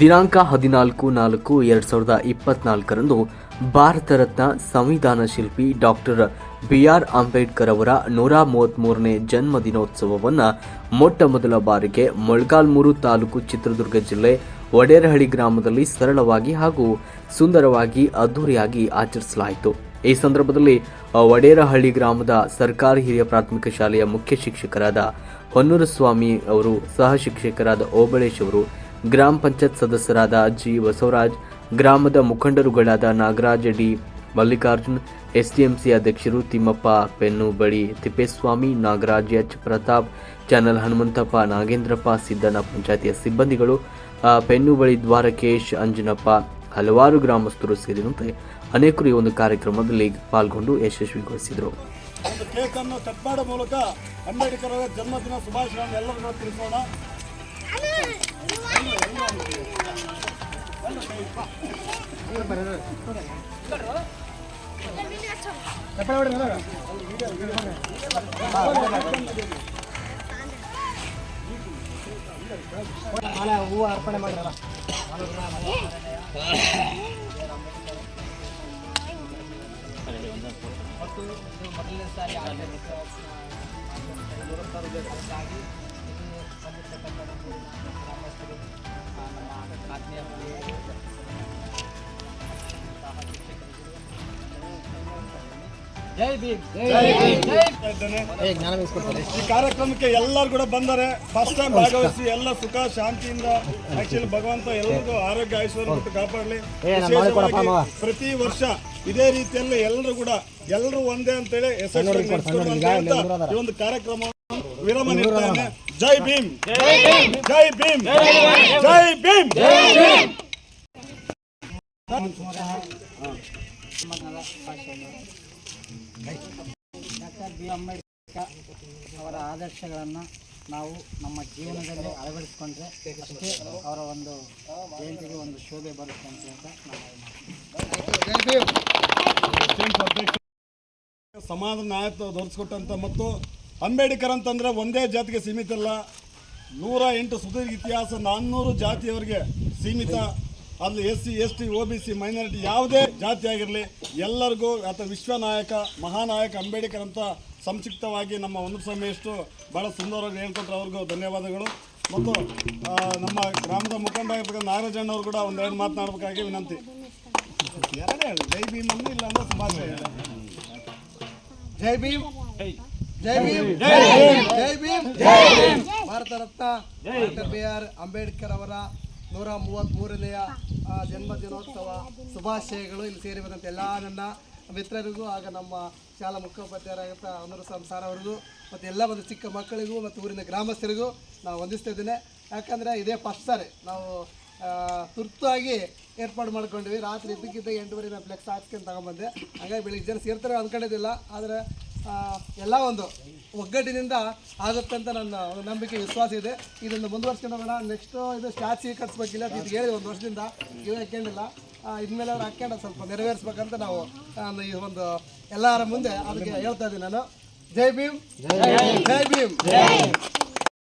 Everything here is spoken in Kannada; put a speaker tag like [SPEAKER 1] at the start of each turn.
[SPEAKER 1] ದಿನಾಂಕ ಹದಿನಾಲ್ಕು ನಾಲ್ಕು ಎರಡು ಸಾವಿರದ ಇಪ್ಪತ್ನಾಲ್ಕರಂದು ಭಾರತ ರತ್ನ ಸಂವಿಧಾನ ಶಿಲ್ಪಿ ಡಾಕ್ಟರ್ ಬಿ ಆರ್ ಅಂಬೇಡ್ಕರ್ ಅವರ ನೂರ ಮೂವತ್ಮೂರನೇ ಜನ್ಮ ದಿನೋತ್ಸವವನ್ನು ಮೊಟ್ಟ ಮೊದಲ ಬಾರಿಗೆ ಮೊಳಕಾಲ್ಮೂರು ತಾಲೂಕು ಚಿತ್ರದುರ್ಗ ಜಿಲ್ಲೆ ಒಡೇರಹಳ್ಳಿ ಗ್ರಾಮದಲ್ಲಿ ಸರಳವಾಗಿ ಹಾಗೂ ಸುಂದರವಾಗಿ ಅದ್ದೂರಿಯಾಗಿ ಆಚರಿಸಲಾಯಿತು. ಈ ಸಂದರ್ಭದಲ್ಲಿ ವಡೇರಹಳ್ಳಿ ಗ್ರಾಮದ ಸರ್ಕಾರಿ ಹಿರಿಯ ಪ್ರಾಥಮಿಕ ಶಾಲೆಯ ಮುಖ್ಯ ಶಿಕ್ಷಕರಾದ ಹೊನ್ನೂರಸ್ವಾಮಿ ಅವರು, ಸಹ ಶಿಕ್ಷಕರಾದ ಓಬಳೇಶ್ ಅವರು ಗ್ರಾಮ ಪಂಚಾಯತ್ ಸದಸ್ಯರಾದ ಜಿ ಬಸವರಾಜ್, ಗ್ರಾಮದ ಮುಖಂಡರುಗಳಾದ ನಾಗರಾಜ್ ಡಿ ಮಲ್ಲಿಕಾರ್ಜುನ್, ಎಸ್ಡಿಎಂಸಿ ಅಧ್ಯಕ್ಷರು ತಿಮ್ಮಪ್ಪ ಪೆನ್ನು ಬಳಿ ತಿಪ್ಪೇಸ್ವಾಮಿ, ನಾಗರಾಜ್ ಎಚ್ ಪ್ರತಾಪ್, ಚಾನಲ್ ಹನುಮಂತಪ್ಪ, ನಾಗೇಂದ್ರಪ್ಪ, ಸಿದ್ದಣ್ಣ ಪಂಚಾಯತಿಯ ಸಿಬ್ಬಂದಿಗಳು ಪೆನ್ನು ಬಳಿ ದ್ವಾರಕೇಶ್, ಅಂಜನಪ್ಪ, ಹಲವಾರು ಗ್ರಾಮಸ್ಥರು ಸೇರಿದಂತೆ ಅನೇಕರು ಈ ಒಂದು ಕಾರ್ಯಕ್ರಮದಲ್ಲಿ ಪಾಲ್ಗೊಂಡು ಯಶಸ್ವಿಗೊಳಿಸಿದರು
[SPEAKER 2] ಒಂದು ಕೇಕನ್ನು ಕಟ್ ಮೂಲಕ ಅಂಬೇಡ್ಕರ್ ಅವರ ಜನ್ಮದಿನ ಶುಭಾಶಯಗಳನ್ನು ಎಲ್ಲರನ್ನ ತಿಳಿಸೋಣ.
[SPEAKER 3] ಹೂವು ಅರ್ಪಣೆ ಮಾಡಿರಲ್ಲ ಮತ್ತು ಇದು ಮೊದಲನೇ ಸಾರಿ ಆಗಿರುತ್ತೆ ಜೈ ಭೀಮ್ ಜೈ ಜ್ಞಾನ
[SPEAKER 2] ಈ ಕಾರ್ಯಕ್ರಮಕ್ಕೆ ಎಲ್ಲರೂ ಕೂಡ ಬಂದರೆ ಫಸ್ಟ್ ಟೈಮ್ ಭಾಗವಹಿಸಿ ಎಲ್ಲ ಸುಖ ಶಾಂತಿಯಿಂದ ಆಕ್ಚುಲಿ ಭಗವಂತ ಎಲ್ಲರಿಗೂ ಆರೋಗ್ಯ ಐಶ್ವರ್ಯ ಕೊಟ್ಟು ಕಾಪಾಡಲಿ. ಪ್ರತಿ ವರ್ಷ ಇದೇ ರೀತಿಯಲ್ಲಿ ಎಲ್ಲರೂ ಕೂಡ ಎಲ್ಲರೂ ಒಂದೇ ಅಂತೇಳಿ ಹೇಳ್ತಾ ಈ ಒಂದು ಕಾರ್ಯಕ್ರಮ ವಿರಾಮ ನೀಡ್ತಾನೆ ಜೈ ಭೀಮ್. ಜೈ ಭೀಮ್. ಜೈ ಭೀಮ್.
[SPEAKER 3] ಜೈ ಭೀಮ್. ಡಾಕ್ಟರ್ ಬಿ ಅಂಬೇಡ್ಕರ್ ಅವರ ಆದರ್ಶಗಳನ್ನು ನಾವು ನಮ್ಮ ಜೀವನದಲ್ಲಿ ಅಳವಡಿಸ್ಕೊಂಡ್ರೆ ಅಷ್ಟೇ ಅವರ ಒಂದು ಜಯಂತಿಗೆ ಒಂದು ಶೋಭೆ ಬರುತ್ತೆ ಅಂತ ಹೇಳ್ತಾ ನಾವು
[SPEAKER 2] ಸಮಾಜ ನಾಯಕತ್ವ ದೊರಕಿಸ್ಕೊಟ್ಟಂತ ಮತ್ತು ಅಂಬೇಡ್ಕರ್ ಅಂತಂದ್ರೆ ಒಂದೇ ಜಾತಿಗೆ ಸೀಮಿತ ಅಲ್ಲ ನೂರ ಎಂಟು ಸುದೀರ್ಘ ಇತಿಹಾಸ, ನಾನ್ನೂರು ಜಾತಿಯವರಿಗೆ ಸೀಮಿತ. ಅಲ್ಲಿ S C S T O B C, minority ಯಾವುದೇ ಜಾತಿ ಆಗಿರಲಿ, ಎಲ್ಲರಿಗೂ ಅಥವಾ ವಿಶ್ವನಾಯಕ, ಮಹಾನಾಯಕ ಅಂಬೇಡ್ಕರ್ ಅಂತ ಸಂಕ್ಷಿಪ್ತವಾಗಿ ನಮ್ಮ ಒಂದು ಸಮಯಷ್ಟು ಭಾಳ ಸುಂದರವಾಗಿ ಹೇಳ್ಕೊಟ್ರೆ ಅವ್ರಿಗೂ ಧನ್ಯವಾದಗಳು. ಮತ್ತು ನಮ್ಮ ಗ್ರಾಮದ ಮುಖಂಡ ಆಗಿರ್ತಕ್ಕಂಥ ನಾಗರಾಜಣ್ಣ ಅವರು ಕೂಡ ಒಂದೆರಡು ಮಾತನಾಡಬೇಕಾಗಿ ವಿನಂತಿ. ಎರಡೇ ಹೇಳಿ. ಜೈ ಭೀಮ್ ಅಂದ್ರೆ ಇಲ್ಲ ಅಂದ್ರೆ ಸುಭಾಷ್
[SPEAKER 4] ಜೈ ಭೀಮ್. ಜೈ ಭೀಮ್ ಜೈ ಭೀಮ್ ಜೈ Bhim Bharat Ratna doctor B R Ambedkar ಅವರ ನೂರ ಮೂವತ್ತ್ಮೂರನೆಯ ಜನ್ಮ ದಿನೋತ್ಸವ ಶುಭಾಶಯಗಳು ಇಲ್ಲಿ ಸೇರಿ ಬಂದಂಥ ಎಲ್ಲ ನನ್ನ ಮಿತ್ರರಿಗೂ ಆಗ ನಮ್ಮ ಶಾಲಾ ಮುಖ್ಯೋಪಾಧ್ಯಾಯರಾಗಿರ್ತ ಅನುರ ಸಂಸಾರ ಅವರಿಗೂ ಮತ್ತು ಎಲ್ಲ ಒಂದು ಚಿಕ್ಕ ಮಕ್ಕಳಿಗೂ ಮತ್ತು ಊರಿನ ಗ್ರಾಮಸ್ಥರಿಗೂ ನಾವು ವಂದಿಸ್ತಾ ಇದ್ದೇನೆ. ಯಾಕಂದರೆ ಇದೇ ಫಸ್ಟ್ ಸಾರಿ ನಾವು ತುರ್ತಾಗಿ ಏರ್ಪಾಡು ಮಾಡ್ಕೊಂಡ್ವಿ. ರಾತ್ರಿ ಇದ್ದಕ್ಕಿದ್ದ ಎಂಟುವರೆ ನಾನು ಫ್ಲೆಕ್ಸ್ ಹಾಕ್ಸ್ಕೊಂಡು ತಗೊಂಬಂದೆ ಹಾಗಾಗಿ ಬೆಳಿಗ್ಗೆ ಜನ ಸೇರ್ತಾರೆ ಅಂದ್ಕೊಂಡಿದ್ದಿಲ್ಲ ಆದರೆ ಎಲ್ಲ ಒಂದು ಒಗ್ಗಟ್ಟಿನಿಂದ ಆಗುತ್ತೆ ಅಂತ ನನ್ನ ನಂಬಿಕೆ ವಿಶ್ವಾಸ ಇದೆ. ಇದನ್ನು ಮುಂದುವರ್ಸ್ಕೊಂಡು ಹೋಗೋಣ ನೆಕ್ಸ್ಟು ಇದು ಸ್ಟ್ಯಾಚು ಕಟ್ಸ್ಬೇಕಿಲ್ಲ ಇದು ಹೇಳಿ ಒಂದು ವರ್ಷದಿಂದ. ಇವ್ರು ಹಾಕೊಂಡಿಲ್ಲ ಇದ್ಮೇಲೆ ಅವ್ರು ಹಾಕ್ಕೊಂಡು ಸ್ವಲ್ಪ ನೆರವೇರಿಸ್ಬೇಕಂತ ನಾವು ನಾನು ಈ ಒಂದು ಎಲ್ಲರ ಮುಂದೆ ಅದಕ್ಕೆ ಹೇಳ್ತಾ ಇದ್ದೀನಿ ನಾನು. ಜೈ ಭೀಮ್. ಜೈ ಭೀಮ್.